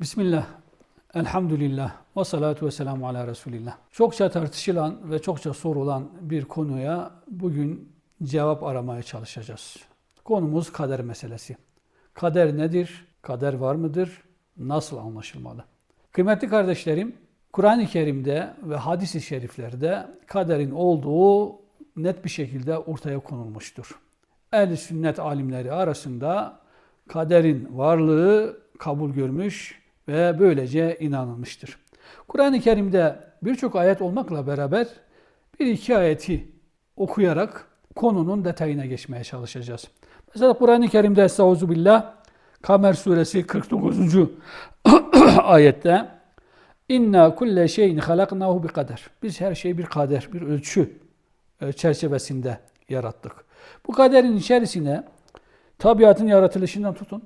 Bismillah, elhamdülillah, ve salatu ve selamu ala Resulillah. Çokça tartışılan ve çokça sorulan bir konuya bugün cevap aramaya çalışacağız. Konumuz kader meselesi. Kader nedir? Kader var mıdır? Nasıl anlaşılmalı? Kıymetli kardeşlerim, Kur'an-ı Kerim'de ve hadis-i şeriflerde kaderin olduğu net bir şekilde ortaya konulmuştur. Ehl-i sünnet alimleri arasında kaderin varlığı kabul görmüş ve böylece inanılmıştır. Kur'an-ı Kerim'de birçok ayet olmakla beraber bir iki ayeti okuyarak konunun detayına geçmeye çalışacağız. Mesela Kur'an-ı Kerim'de Estağfirullah Kamer suresi 49. ayette İnna kulle şeyin halaknahu bi kader. Biz her şeyi bir kader, bir ölçü e, çerçevesinde yarattık. Bu kaderin içerisine tabiatın yaratılışından tutun,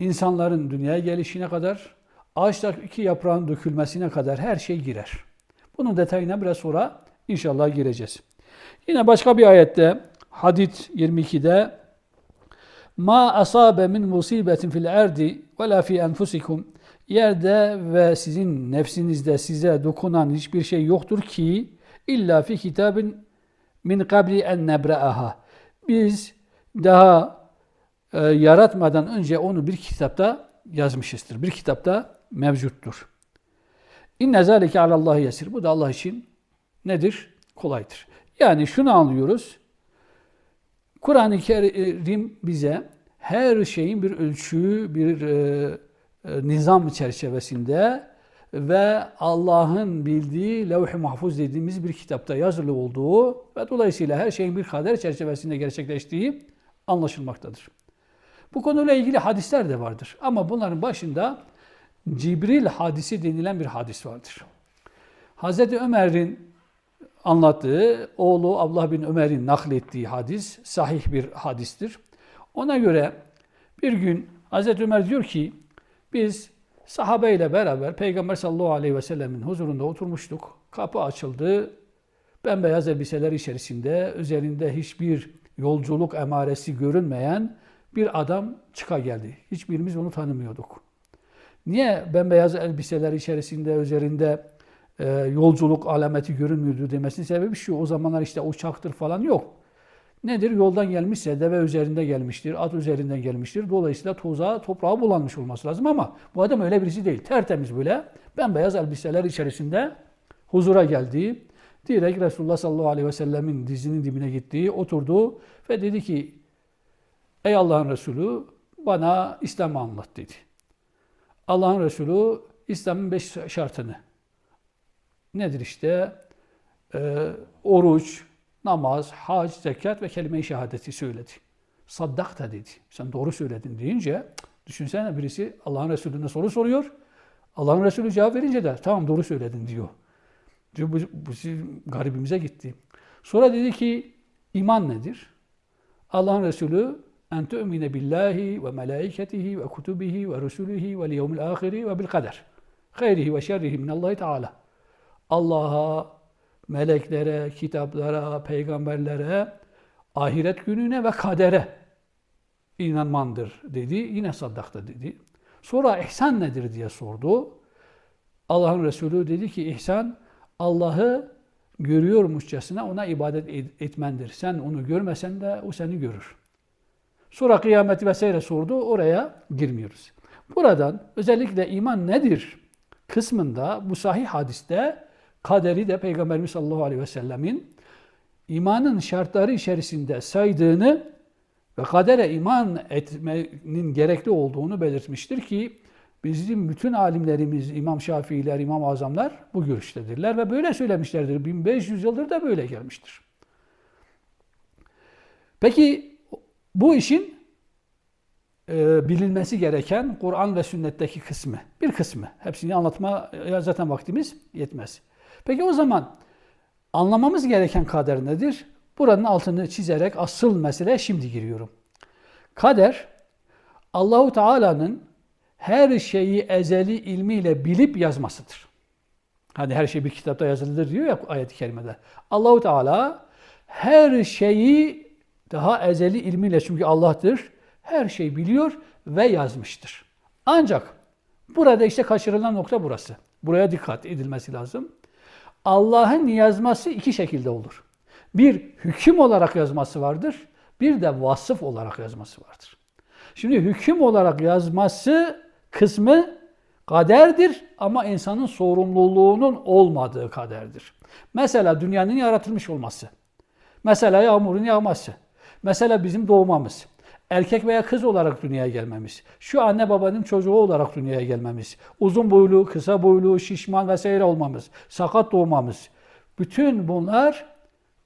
insanların dünyaya gelişine kadar, ağaçtaki yaprağın dökülmesine kadar her şey girer. Bunun detayına biraz sonra inşallah gireceğiz. Yine başka bir ayette Hadid 22'de Ma asabe min musibetin fil erdi ve la fi enfusikum Yerde ve sizin nefsinizde size dokunan hiçbir şey yoktur ki illa fi kitabin min kabli en nebra'aha. Biz daha e, yaratmadan önce onu bir kitapta yazmışızdır. Bir kitapta mevcuttur. İnne zalike alallahi yesir. Bu da Allah için nedir? Kolaydır. Yani şunu anlıyoruz. Kur'an-ı Kerim bize her şeyin bir ölçüyü, bir e, e, nizam çerçevesinde ve Allah'ın bildiği levh-i mahfuz dediğimiz bir kitapta yazılı olduğu ve dolayısıyla her şeyin bir kader çerçevesinde gerçekleştiği anlaşılmaktadır. Bu konuyla ilgili hadisler de vardır. Ama bunların başında Cibril hadisi denilen bir hadis vardır. Hazreti Ömer'in anlattığı, oğlu Abdullah bin Ömer'in naklettiği hadis sahih bir hadistir. Ona göre bir gün Hazreti Ömer diyor ki biz sahabeyle beraber Peygamber sallallahu aleyhi ve sellemin huzurunda oturmuştuk. Kapı açıldı. Bembeyaz elbiseler içerisinde üzerinde hiçbir yolculuk emaresi görünmeyen bir adam çıka geldi. Hiçbirimiz onu tanımıyorduk. Niye bembeyaz elbiseler içerisinde üzerinde e, yolculuk alameti görünmüyordu demesinin sebebi şu. O zamanlar işte uçaktır falan yok. Nedir? Yoldan gelmişse deve üzerinde gelmiştir, at üzerinden gelmiştir. Dolayısıyla toza, toprağa bulanmış olması lazım ama bu adam öyle birisi değil. Tertemiz böyle bembeyaz elbiseler içerisinde huzura geldi. Direkt Resulullah sallallahu aleyhi ve sellemin dizinin dibine gitti, oturdu ve dedi ki Ey Allah'ın Resulü bana İslam'ı anlat dedi. Allah'ın Resulü İslam'ın beş şartını nedir işte? Ee, oruç, namaz, hac, zekat ve kelime-i şehadeti söyledi. Saddak da dedi. Sen doğru söyledin deyince düşünsene birisi Allah'ın Resulüne soru soruyor. Allah'ın Resulü cevap verince de tamam doğru söyledin diyor. Diyor bu, bu garibimize gitti. Sonra dedi ki iman nedir? Allah'ın Resulü en tu'mine billahi ve melaiketihi ve kutubihi ve rusulihi ve liyevmil ahiri ve bil kader. Hayrihi ve şerrihi minallahi teala. Allah'a, meleklere, kitaplara, peygamberlere, ahiret gününe ve kadere inanmandır dedi. Yine saddakta dedi. Sonra ihsan nedir diye sordu. Allah'ın Resulü dedi ki ihsan Allah'ı görüyormuşçasına ona ibadet etmendir. Sen onu görmesen de o seni görür. Sonra kıyameti vesaire sordu. Oraya girmiyoruz. Buradan özellikle iman nedir kısmında bu sahih hadiste kaderi de Peygamberimiz sallallahu aleyhi ve sellemin imanın şartları içerisinde saydığını ve kadere iman etmenin gerekli olduğunu belirtmiştir ki bizim bütün alimlerimiz, İmam Şafiiler, İmam Azamlar bu görüştedirler ve böyle söylemişlerdir. 1500 yıldır da böyle gelmiştir. Peki bu işin e, bilinmesi gereken Kur'an ve sünnetteki kısmı, bir kısmı. Hepsini anlatma zaten vaktimiz yetmez. Peki o zaman anlamamız gereken kader nedir? Buranın altını çizerek asıl mesele şimdi giriyorum. Kader Allahu Teala'nın her şeyi ezeli ilmiyle bilip yazmasıdır. Hani her şey bir kitapta yazılıdır diyor ya ayet-i kerimede. Allahu Teala her şeyi daha ezeli ilmiyle çünkü Allah'tır. Her şeyi biliyor ve yazmıştır. Ancak Burada işte kaçırılan nokta burası. Buraya dikkat edilmesi lazım. Allah'ın yazması iki şekilde olur. Bir hüküm olarak yazması vardır. Bir de vasıf olarak yazması vardır. Şimdi hüküm olarak yazması kısmı kaderdir ama insanın sorumluluğunun olmadığı kaderdir. Mesela dünyanın yaratılmış olması. Mesela yağmurun yağması. Mesela bizim doğmamız. Erkek veya kız olarak dünyaya gelmemiz. Şu anne babanın çocuğu olarak dünyaya gelmemiz. Uzun boylu, kısa boylu, şişman vesaire olmamız. Sakat doğmamız. Bütün bunlar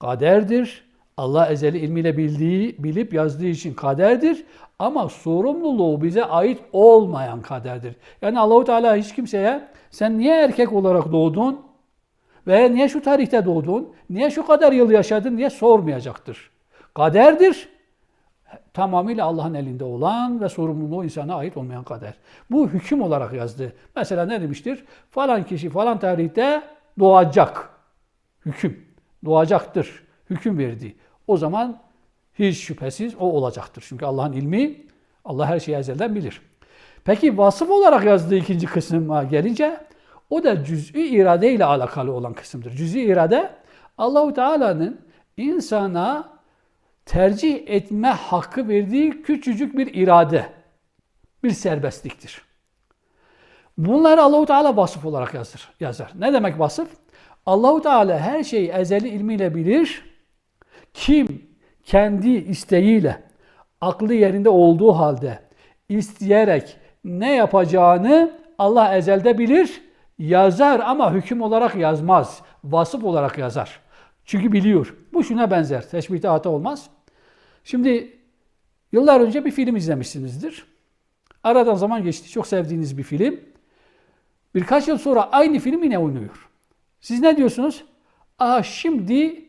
kaderdir. Allah ezeli ilmiyle bildiği, bilip yazdığı için kaderdir. Ama sorumluluğu bize ait olmayan kaderdir. Yani Allahu Teala hiç kimseye sen niye erkek olarak doğdun veya niye şu tarihte doğdun, niye şu kadar yıl yaşadın diye sormayacaktır. Kaderdir. Tamamıyla Allah'ın elinde olan ve sorumluluğu insana ait olmayan kader. Bu hüküm olarak yazdı. Mesela ne demiştir? Falan kişi falan tarihte doğacak. Hüküm. Doğacaktır. Hüküm verdi. O zaman hiç şüphesiz o olacaktır. Çünkü Allah'ın ilmi, Allah her şeyi ezelden bilir. Peki vasıf olarak yazdığı ikinci kısma gelince o da cüz'i irade ile alakalı olan kısımdır. Cüz'i irade Allahu Teala'nın insana tercih etme hakkı verdiği küçücük bir irade, bir serbestliktir. Bunları Allahu Teala vasıf olarak yazır, yazar. Ne demek vasıf? Allahu Teala her şeyi ezeli ilmiyle bilir. Kim kendi isteğiyle, aklı yerinde olduğu halde isteyerek ne yapacağını Allah ezelde bilir, yazar ama hüküm olarak yazmaz, vasıf olarak yazar. Çünkü biliyor. Bu şuna benzer. Teşbihte hata olmaz. Şimdi yıllar önce bir film izlemişsinizdir. Aradan zaman geçti. Çok sevdiğiniz bir film. Birkaç yıl sonra aynı film yine oynuyor. Siz ne diyorsunuz? Aa şimdi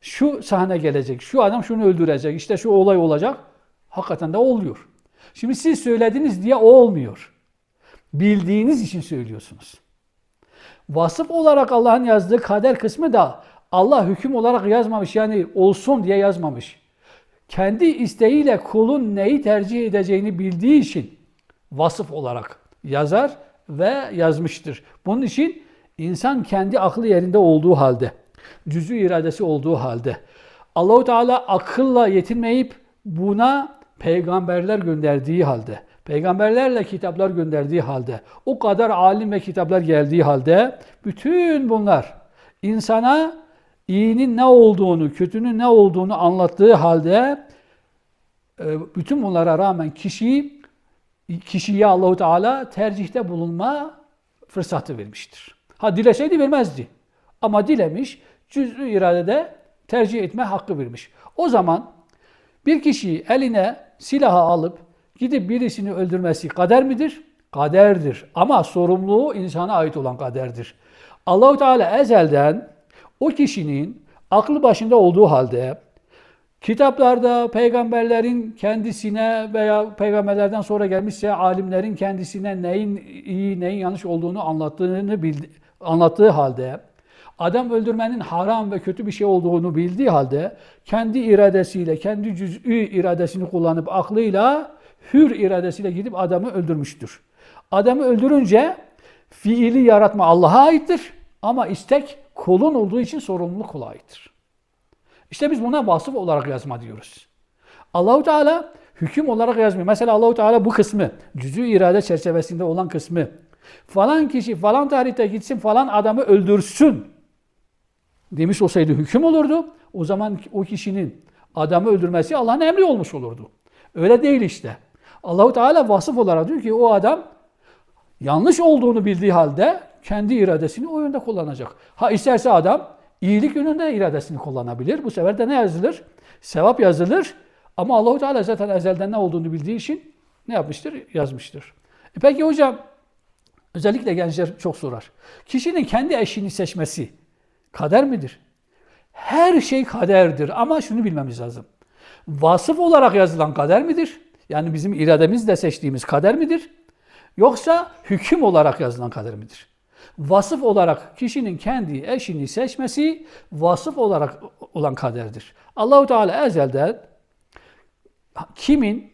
şu sahne gelecek, şu adam şunu öldürecek, işte şu olay olacak. Hakikaten de oluyor. Şimdi siz söylediniz diye o olmuyor. Bildiğiniz için söylüyorsunuz. Vasıf olarak Allah'ın yazdığı kader kısmı da Allah hüküm olarak yazmamış yani olsun diye yazmamış. Kendi isteğiyle kulun neyi tercih edeceğini bildiği için vasıf olarak yazar ve yazmıştır. Bunun için insan kendi aklı yerinde olduğu halde, cüzü iradesi olduğu halde Allahu Teala akılla yetinmeyip buna peygamberler gönderdiği halde, peygamberlerle kitaplar gönderdiği halde, o kadar alim ve kitaplar geldiği halde bütün bunlar insana iyinin ne olduğunu, kötünün ne olduğunu anlattığı halde e, bütün bunlara rağmen kişi kişiye Allahu Teala tercihte bulunma fırsatı vermiştir. Ha dileseydi vermezdi. Ama dilemiş, cüz'ü iradede tercih etme hakkı vermiş. O zaman bir kişi eline silahı alıp gidip birisini öldürmesi kader midir? Kaderdir. Ama sorumluluğu insana ait olan kaderdir. Allahu Teala ezelden o kişinin aklı başında olduğu halde kitaplarda peygamberlerin kendisine veya peygamberlerden sonra gelmişse alimlerin kendisine neyin iyi neyin yanlış olduğunu anlattığını bildi, anlattığı halde adam öldürmenin haram ve kötü bir şey olduğunu bildiği halde kendi iradesiyle, kendi cüz'ü iradesini kullanıp aklıyla hür iradesiyle gidip adamı öldürmüştür. Adamı öldürünce fiili yaratma Allah'a aittir ama istek kulun olduğu için sorumluluk aittir. İşte biz buna vasıf olarak yazma diyoruz. Allahu Teala hüküm olarak yazmıyor. Mesela Allahu Teala bu kısmı, cüzü irade çerçevesinde olan kısmı falan kişi falan tarihte gitsin falan adamı öldürsün demiş olsaydı hüküm olurdu. O zaman o kişinin adamı öldürmesi Allah'ın emri olmuş olurdu. Öyle değil işte. Allahu Teala vasıf olarak diyor ki o adam yanlış olduğunu bildiği halde kendi iradesini o yönde kullanacak. Ha isterse adam iyilik yönünde iradesini kullanabilir. Bu sefer de ne yazılır? Sevap yazılır. Ama Allahu Teala zaten ezelden ne olduğunu bildiği için ne yapmıştır? Yazmıştır. E peki hocam özellikle gençler çok sorar. Kişinin kendi eşini seçmesi kader midir? Her şey kaderdir ama şunu bilmemiz lazım. Vasıf olarak yazılan kader midir? Yani bizim irademizle seçtiğimiz kader midir? Yoksa hüküm olarak yazılan kader midir? Vasıf olarak kişinin kendi eşini seçmesi vasıf olarak olan kaderdir. Allahu Teala ezelden kimin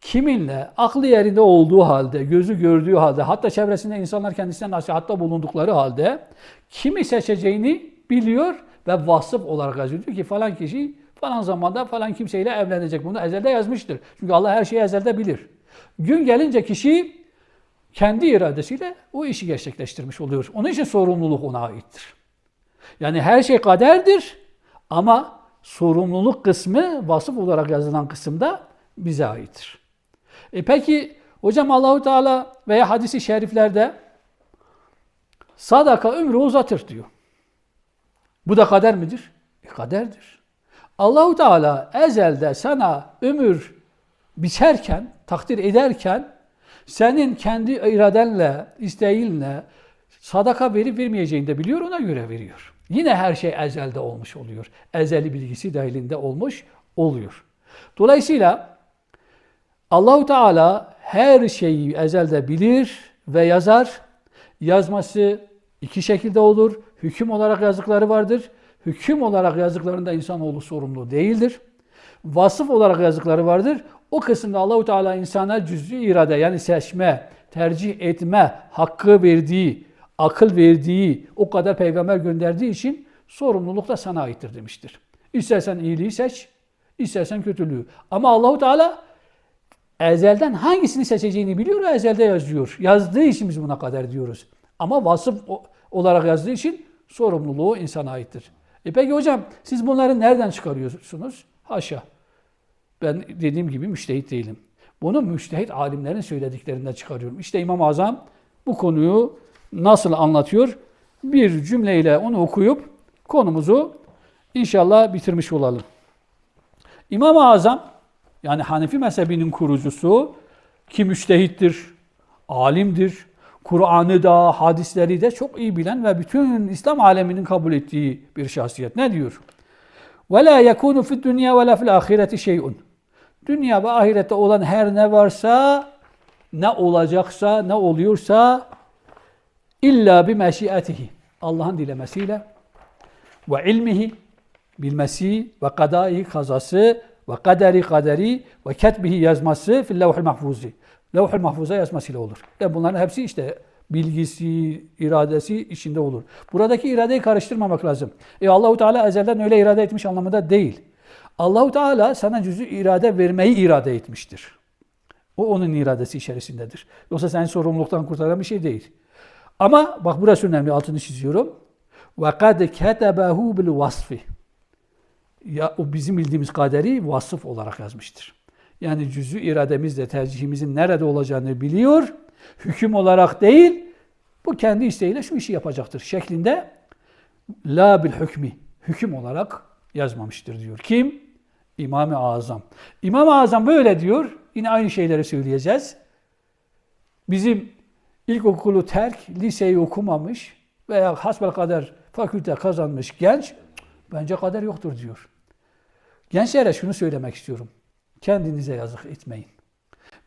kiminle aklı yerinde olduğu halde, gözü gördüğü halde, hatta çevresinde insanlar kendisine nasihatta bulundukları halde kimi seçeceğini biliyor ve vasıf olarak yazıyor. Diyor ki falan kişi falan zamanda falan kimseyle evlenecek. Bunu ezelde yazmıştır. Çünkü Allah her şeyi ezelde bilir. Gün gelince kişi kendi iradesiyle o işi gerçekleştirmiş oluyor. Onun için sorumluluk ona aittir. Yani her şey kaderdir ama sorumluluk kısmı vasıf olarak yazılan kısımda bize aittir. E peki hocam Allahu Teala veya hadisi şeriflerde sadaka ömrü uzatır diyor. Bu da kader midir? E kaderdir. Allahu Teala ezelde sana ömür biçerken, takdir ederken senin kendi iradenle, isteğinle sadaka verip vermeyeceğini de biliyor, ona göre veriyor. Yine her şey ezelde olmuş oluyor. Ezeli bilgisi dahilinde olmuş oluyor. Dolayısıyla Allahu Teala her şeyi ezelde bilir ve yazar. Yazması iki şekilde olur. Hüküm olarak yazdıkları vardır. Hüküm olarak yazdıklarında insanoğlu sorumlu değildir. Vasıf olarak yazdıkları vardır. O kısımda Allahu Teala insana cüz'i irade yani seçme, tercih etme hakkı verdiği, akıl verdiği, o kadar peygamber gönderdiği için sorumluluk da sana aittir demiştir. İstersen iyiliği seç, istersen kötülüğü. Ama Allahu Teala ezelden hangisini seçeceğini biliyor ve ezelde yazıyor. Yazdığı için biz buna kader diyoruz. Ama vasıf olarak yazdığı için sorumluluğu insana aittir. E peki hocam siz bunları nereden çıkarıyorsunuz? Haşa. Ben dediğim gibi müştehit değilim. Bunu müştehit alimlerin söylediklerinden çıkarıyorum. İşte İmam-ı Azam bu konuyu nasıl anlatıyor? Bir cümleyle onu okuyup konumuzu inşallah bitirmiş olalım. İmam-ı Azam yani Hanefi mezhebinin kurucusu ki müştehittir, alimdir, Kur'an'ı da, hadisleri de çok iyi bilen ve bütün İslam aleminin kabul ettiği bir şahsiyet. Ne diyor? Ve la yekunu fid dünya ve la fil ahireti şey'un. Dünya ve ahirette olan her ne varsa, ne olacaksa, ne oluyorsa illa bi meşiyetihi. Allah'ın dilemesiyle ve ilmihi bilmesi ve kadai kazası ve kaderi kaderi ve ketbihi yazması fil levhul mahfuzi. Levhul mahfuza yazmasıyla olur. E bunların hepsi işte bilgisi, iradesi içinde olur. Buradaki iradeyi karıştırmamak lazım. E Allahu Teala ezelden öyle irade etmiş anlamında değil. Allahu Teala sana cüzü irade vermeyi irade etmiştir. O onun iradesi içerisindedir. Yoksa seni sorumluluktan kurtaran bir şey değil. Ama bak burası önemli altını çiziyorum. Ketebehu bil vasfi. Ya o bizim bildiğimiz kaderi vasıf olarak yazmıştır. Yani cüzü irademizle tercihimizin nerede olacağını biliyor. Hüküm olarak değil, bu kendi isteğiyle şu işi yapacaktır şeklinde la bil hükmi, hüküm olarak yazmamıştır diyor. Kim? İmam-ı Azam. İmam-ı Azam böyle diyor. Yine aynı şeyleri söyleyeceğiz. Bizim ilkokulu terk, liseyi okumamış veya hasbel kader fakülte kazanmış genç bence kader yoktur diyor. Gençlere şunu söylemek istiyorum. Kendinize yazık etmeyin.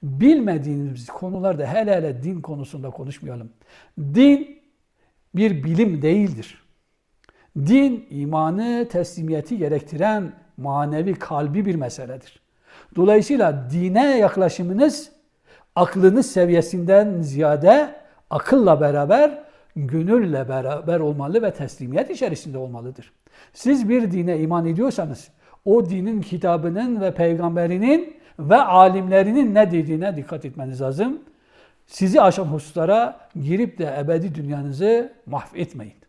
Bilmediğiniz konularda hele hele din konusunda konuşmayalım. Din bir bilim değildir. Din imanı, teslimiyeti gerektiren manevi, kalbi bir meseledir. Dolayısıyla dine yaklaşımınız aklınız seviyesinden ziyade akılla beraber, gönülle beraber olmalı ve teslimiyet içerisinde olmalıdır. Siz bir dine iman ediyorsanız o dinin kitabının ve peygamberinin ve alimlerinin ne dediğine dikkat etmeniz lazım. Sizi aşan hususlara girip de ebedi dünyanızı mahvetmeyin.